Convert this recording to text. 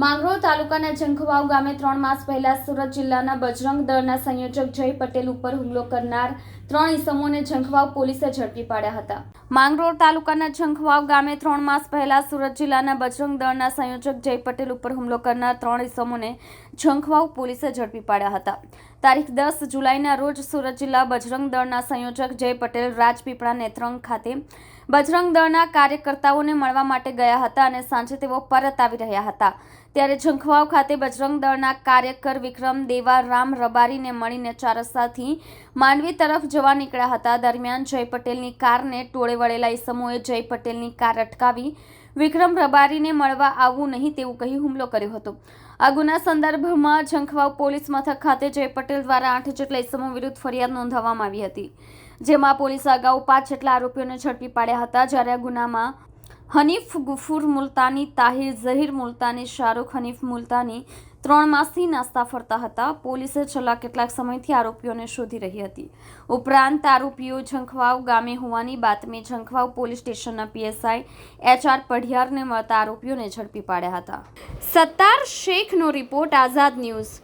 માંગરોળ તાલુકાના જંખવાવ ગામે ત્રણ માસ પહેલા સુરત જિલ્લાના બજરંગ દળના સંયોજક જય પટેલ ઉપર હુમલો કરનાર ત્રણ ઇસમોને જંખવાવ પોલીસે ઝડપી પાડ્યા હતા. માંગરોળ તાલુકાના જંખવાવ ગામે ત્રણ માસ પહેલા સુરત જિલ્લાના બજરંગ દળના સંયોજક જય પટેલ ઉપર હુમલો કરનાર ત્રણ ઇસમોને જંખવાવ પોલીસે ઝડપી પાડ્યા હતા. તારીખ દસ જુલાઈના રોજ સુરત જિલ્લા બજરંગ દળના સંયોજક જય પટેલ રાજપીપળા નેત્રંગ ખાતે બજરંગ દળના કાર્યકર્તાઓને મળવા માટે ગયા હતા અને સાંજે તેઓ પરત આવી રહ્યા હતા. ત્યારે ઝંખવાવ ખાતે બજરંગ દળના કાર્યકર વિક્રમ દેવા રામ રબારીને મળીને ચાર માંડવી તરફ જવા નીકળ્યા હતા. દરમિયાન જય પટેલની કારને ટોળે વળેલા ઈસમોએ જય પટેલની કાર અટકાવી વિક્રમ રબારીને મળવા આવવું નહીં તેવું કહી હુમલો કર્યો હતો. આ ગુના સંદર્ભમાં ઝંખવાવ પોલીસ મથક ખાતે જય પટેલ દ્વારા આઠ જેટલા ઇસમો વિરુદ્ધ ફરિયાદ નોંધાવવામાં આવી હતી. જેમાં પોલીસે અગાઉ પાંચ જેટલા આરોપીઓને ઝડપી પાડ્યા હતા. જ્યારે આ ગુનામાં હનીફ ગુફુર મુલતાની, તાહિર ઝહીર મુલતાની, શાહરૂખ હનીફ મુલતાની ત્રણ માસથી નાસ્તા ફરતા હતા. પોલીસે છેલ્લા કેટલાક સમયથી આરોપીઓને શોધી રહી હતી. ઉપરાંત આરોપીઓ ઝંખવાવ ગામે હોવાની બાતમી ઝંખવાવ પોલીસ સ્ટેશનના પીએસઆઈ એચ આર પઢિયારને મળતા આરોપીઓને ઝડપી પાડ્યા હતા. સત્તાર શેખનો રિપોર્ટ આઝાદ ન્યૂઝ.